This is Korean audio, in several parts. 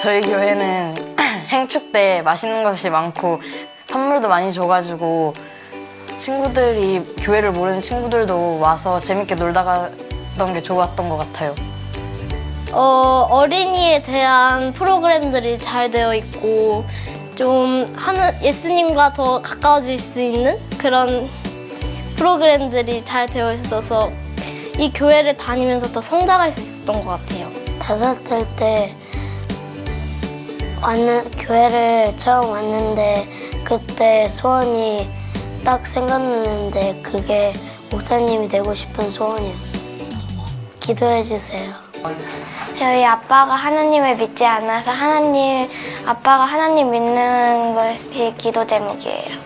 저희 교회는 행축 때 맛있는 것이 많고 선물도 많이 줘가지고 친구들이 교회를 모르는 친구들도 와서 재밌게 놀다 가던 게 좋았던 것 같아요. 어, 어린이에 대한 프로그램들이 잘 되어 있고 좀 하는 예수님과 더 가까워질 수 있는 그런 프로그램들이 잘 되어 있어서 이 교회를 다니면서 더 성장할 수 있었던 것 같아요. 다섯 살 때 왔는 교회를 처음 왔는데 그때 소원이 딱 생각나는데 그게 목사님이 되고 싶은 소원이었어요. 기도해 주세요. 저희 아빠가 하나님을 믿지 않아서 하나님 아빠가 하나님 믿는 것이 기도 제목이에요.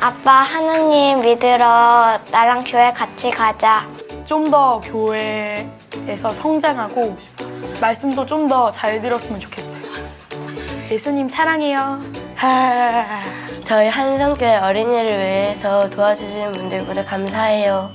아빠 하나님 믿으러 나랑 교회 같이 가자. 좀 더 교회에서 성장하고 말씀도 좀 더 잘 들었으면 좋겠어요. 예수님 사랑해요. 저희 한성교회 어린이를 위해서 도와주시는 분들 모두 감사해요.